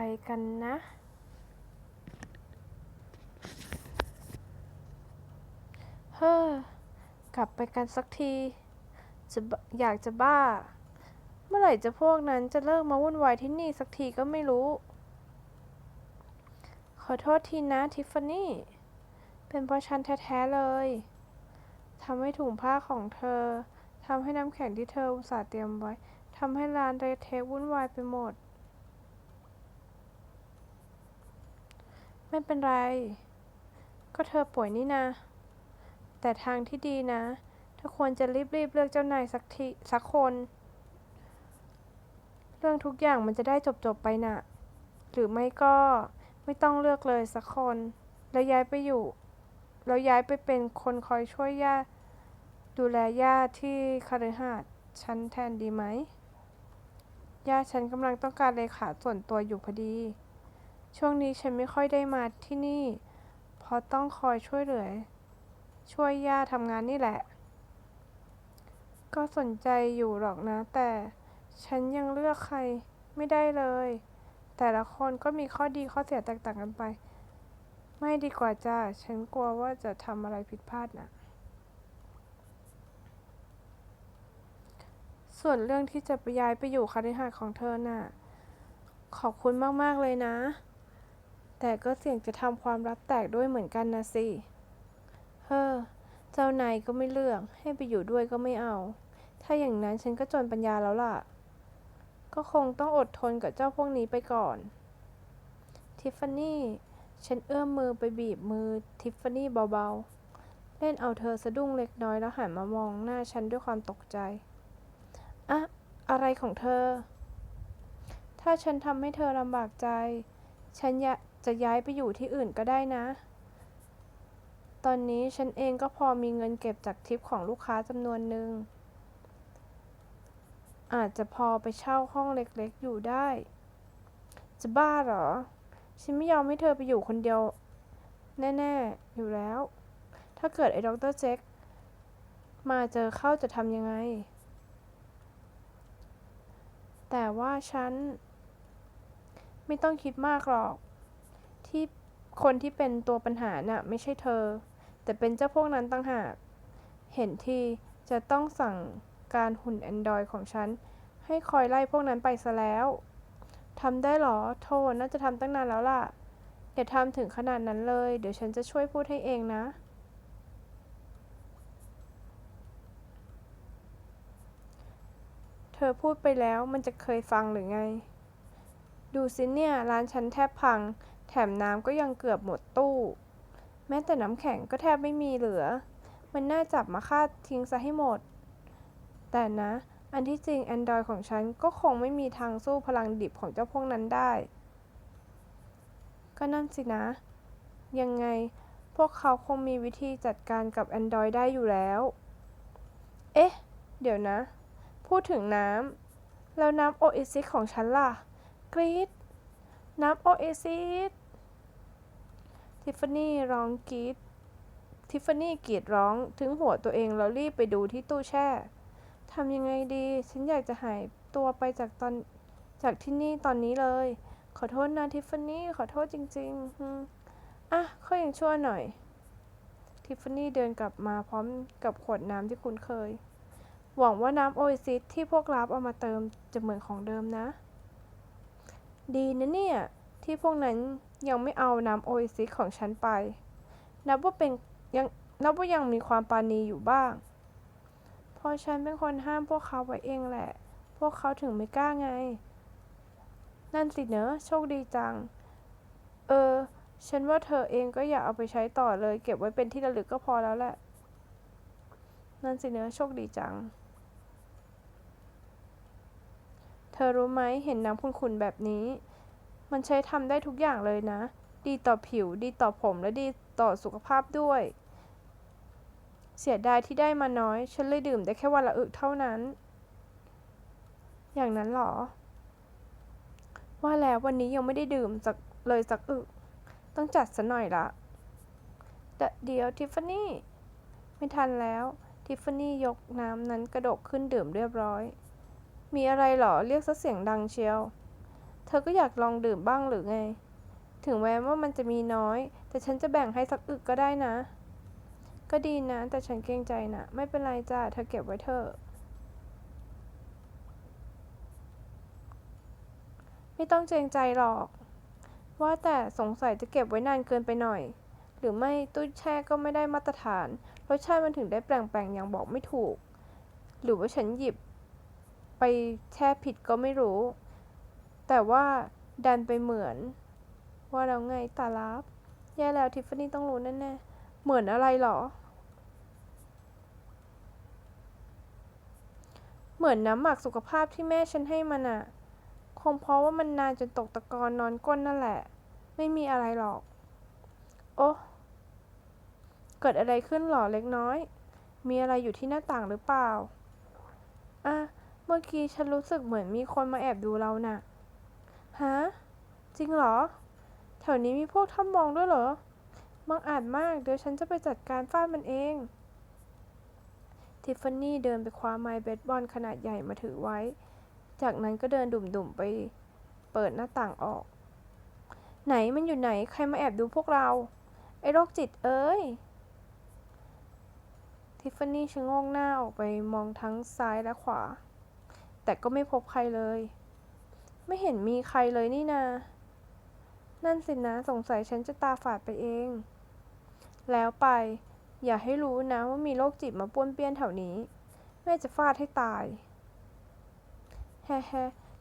รกันนะ เฮ้อกลับไปกันสักที จะอยากจะบ้า เมื่อไหร่จะพวกนั้นจะเลิกมาวุ่นวายที่นี่สักทีก็ไม่รู้ ขอโทษทีนะทิฟฟานี่ เป็นเพราะฉันแท้ ๆ เลยทำให้ถุงผ้าของเธอทำให้น้ำแข็งที่เธออุตส่าห์เตรียมไว้ทำให้ร้านเรเทควุ่นวายไปหมด ไม่เป็นไร ก็เธอป่วยนี่นะ แต่ทางที่ดีนะเธอควรจะรีบๆเลือกเจ้านายสักทีสักคน เรื่องทุกอย่างมันจะได้จบๆไปน่ะ หรือไม่ก็ไม่ต้องเลือกเลยสักคน แล้วย้ายไปอยู่ แล้วย้ายไปเป็นคนคอยช่วยย่าดูแลย่าที่คฤหาสน์ฉันแทนดีไหมย่าฉันกำลังต้องการเลขาส่วนตัวอยู่พอดี ช่วงนี้ฉันไม่ค่อยได้มาที่นี่ เพราะต้องคอยช่วยเหลือ ช่วยย่าทำงานนี่แหละ ก็สนใจอยู่หรอกนะ แต่ฉันยังเลือกใครไม่ได้เลย แต่ละคนก็มีข้อดีข้อเสียแตกต่างกันไป ไม่ดีกว่าจ้า ฉันกลัวว่าจะทำอะไรผิดพลาดนะส่วนเรื่องที่จะไปย้ายไปอยู่คฤหาสน์ของเธอน่ะ ขอบคุณมาก ๆ เลยนะ แต่ก็เสี่ยงจะทำความลับแตกด้วยเหมือนกันนะสิ เฮ้อ เจ้านายก็ไม่เลือก ให้ไปอยู่ด้วยก็ไม่เอา ถ้าอย่างนั้นฉันก็จนปัญญาแล้วล่ะ ก็คงต้องอดทนกับเจ้าพวกนี้ไปก่อน ทิฟฟานี่ ฉันเอื้อมมือไปบีบมือทิฟฟานี่เบาๆ เล่นเอาเธอสะดุ้งเล็กน้อยแล้วหันมามองหน้าฉันด้วยความตกใจ อะอะไรของเธอ ถ้าฉันทำให้เธอลำบากใจ ฉันอยาก จะย้ายไปอยู่ที่อื่นก็ได้นะ ตอนนี้ฉันเองก็พอมีเงินเก็บจากทิปของลูกค้าจำนวนหนึ่ง อาจจะพอไปเช่าห้องเล็กๆอยู่ได้ จะบ้าเหรอ ฉันไม่ยอมให้เธอไปอยู่คนเดียว แน่ๆ อยู่แล้ว ถ้าเกิดไอ้ด็อกเตอร์เจ็คมาเจอเข้าจะทำยังไง แต่ว่าฉัน ไม่ต้องคิดมากหรอก ที่คนที่เป็นตัวปัญหาน่ะไม่ใช่เธอ แต่เป็นเจ้าพวกนั้นต่างหาก เห็นทีจะต้องสั่งการหุ่น Android ของฉัน ให้คอยไล่พวกนั้นไปซะแล้วทำได้หรอ โทษน่าจะทำตั้งนานแล้วล่ะ อย่าทำถึงขนาดนั้นเลย เดี๋ยวฉันจะช่วยพูดให้เองนะ เธอพูดไปแล้วมันจะเคยฟังหรือไง ดูสิเนี่ย ร้านฉันแทบพัง แถมน้ำก็ยังเกือบหมดตู้ แม้แต่น้ำแข็งก็แทบไม่มีเหลือ มันน่าจับมาฆ่าทิ้งซะให้หมด แต่นะ อันที่จริง Android ของฉันก็คงไม่มีทางสู้พลังดิบของเจ้าพวกนั้นได้ ก็นั่นสินะ ยังไงพวกเขาคงมีวิธีจัดการกับ Android ได้อยู่แล้ว เอ๊ะ เดี๋ยวนะ พูดถึงน้ำแล้วน้ำโอเอซิสของฉันล่ะ กรีด น้ำโอเอซิสทิฟฟานี่ร้องกรีดทิฟฟานี่กรีดร้องถึงหัวตัวเองแล้วรีบไปดูที่ตู้แช่ทำยังไงดี ฉันอยากจะหายตัวไปจากตอนจากที่นี่ตอนนี้เลย ขอโทษนะทิฟฟานี่ขอโทษจริงๆอะเขยังชั่วหน่อย ทิฟฟานี่เดินกลับมาพร้อมกับขวดน้ำที่คุ้นเคย หวังว่าน้ำโอเอซิสที่พวกรับเอามาเติมจะเหมือนของเดิมนะ ดีนะเนี่ย ที่พวกนั้นยังไม่เอาน้ำโอเอซิสของฉันไป นับว่าเป็นยังนับว่ายังมีความปาณีอยู่บ้างเพราะฉันเป็นคนห้ามพวกเขาไว้เองแหละ พวกเขาถึงไม่กล้าไง นั่นสิเนอะโชคดีจัง เออ ฉันว่าเธอเองก็อย่าเอาไปใช้ต่อเลย เก็บไว้เป็นที่ระลึกก็พอแล้วแหละ นั่นสิเนอะโชคดีจัง เธอรู้ไหมเห็นน้ำขุ่นๆแบบนี้ มันใช้ทำได้ทุกอย่างเลยนะ ดีต่อผิว ดีต่อผมและดีต่อสุขภาพด้วย เสียดายที่ได้มาน้อย ฉันเลยดื่มได้แค่วันละอึกเท่านั้น อย่างนั้นเหรอ ว่าแล้ววันนี้ยังไม่ได้ดื่มสักเลยสักอึก ต้องจัดซะหน่อยละแต่เดี๋ยวทิฟฟานี่ ไม่ทันแล้ว ทิฟฟานี่ยกน้ำนั้นกระดกขึ้นดื่มเรียบร้อย มีอะไรเหรอ เรียกซะเสียงดังเชียว เธอก็อยากลองดื่มบ้างหรือไง ถึงแม้ว่ามันจะมีน้อย แต่ฉันจะแบ่งให้สักอึกก็ได้นะ ก็ดีนะ แต่ฉันเกรงใจนะ ไม่เป็นไรจ้าเธอเก็บไว้เถอะไม่ต้องเกรงใจหรอก ว่าแต่สงสัยจะเก็บไว้นานเกินไปหน่อย หรือไม่ตู้แช่ก็ไม่ได้มาตรฐาน รสชาติมันถึงได้แปลงๆอย่างบอกไม่ถูก หรือว่าฉันหยิบ ไปแช่ผิดก็ไม่รู้ แต่ว่าดันไปเหมือน ว่าแล้วไงตาลับ แย่แล้วทิฟฟานี่ต้องรู้แน่ๆ เหมือนอะไรหรอ เหมือนน้ำหมักสุขภาพที่แม่ฉันให้มันอะคงเพราะว่ามันนานจนตกตะกอนนอนก้นนั่นแหละ ไม่มีอะไรหรอก โอ้เกิดอะไรขึ้นหรอเล็กน้อย มีอะไรอยู่ที่หน้าต่างหรือเปล่า เมื่อกี้ฉันรู้สึกเหมือนมีคนมาแอบดูเราน่ะ ฮะ จริงเหรอ แถวนี้มีพวกถ้ำมองด้วยเหรอ บังอาจมาก เดี๋ยวฉันจะไปจัดการฟาดมันเอง ทิฟฟานี่เดินไปคว้าไม้เบสบอลขนาดใหญ่มาถือไว้ จากนั้นก็เดินดุ่มๆไป เปิดหน้าต่างออก ไหนมันอยู่ไหน ใครมาแอบดูพวกเรา ไอ้โรคจิตเอ้ย ทิฟฟานี่ชะโงหน้าออกไปมองทั้งซ้ายและขวา แต่ก็ไม่พบใครเลย ไม่เห็นมีใครเลยนี่นา นั่นสินะสงสัยฉันจะตาฝาดไปเอง แล้วไป อย่าให้รู้นะว่ามีโรคจิตมาป้วนเปี้ยนแถวนี้ แม่จะฟาดให้ตาย แฮแฮ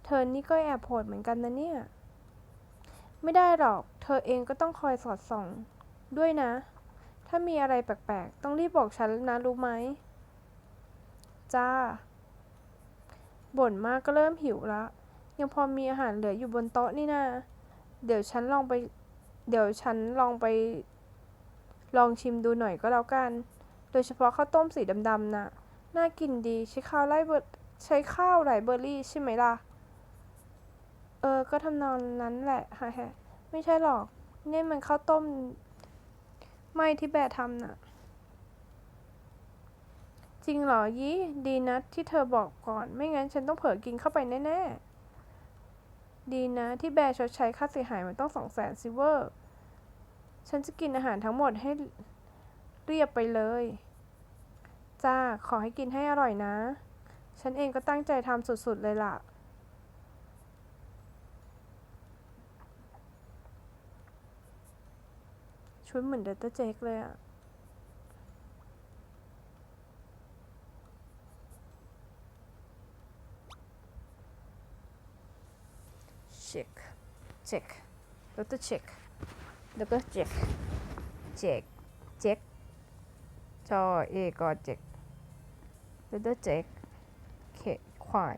เธอนี่ก็แอบโหดเหมือนกันนะเนี่ย ไม่ได้หรอก เธอเองก็ต้องคอยสอดส่อง ด้วยนะ ถ้ามีอะไรแปลกๆ ต้องรีบบอกฉันนะรู้ไหม จ้า บ่นมากก็เริ่มหิวละ ยังพอมีอาหารเหลืออยู่บนโต๊ะนี่นาเดี๋ยวฉันลองไป เดี๋ยวฉันลองไป ลองชิมดูหน่อยก็แล้วกัน โดยเฉพาะข้าวต้มสีดำๆน่ะ น่ากินดีใช้ข้าวไรเบอร์ใช้ข้าวไรเบอร์รี่ใช่ไหมล่ะ เออ ก็ทำนองนั้นแหละฮะฮะไม่ใช่หรอก นี่มันข้าวต้ม ไม่ที่แบะทำน่ะ จริงเหรอยี่ดีนะที่เธอบอกก่อน ไม่งั้นฉันต้องเผลอกินเข้าไปแน่ๆ ดีนะที่แบร์ชดใช้ค่าเสียหายมันต้องสองแสนซิเวอร์ ฉันจะกินอาหารทั้งหมดให้เรียบไปเลย จ้า ขอให้กินให้อร่อยนะ ฉันเองก็ตั้งใจทำสุดๆเลยล่ะชุดเหมือนเดตเตอร์เจคเลยอะ เช็คเช็คแล้วก็เช็คแล้วก็เช็คเช็คเช็คจอเอกอเช็คแล้วก็เช็คเคควาย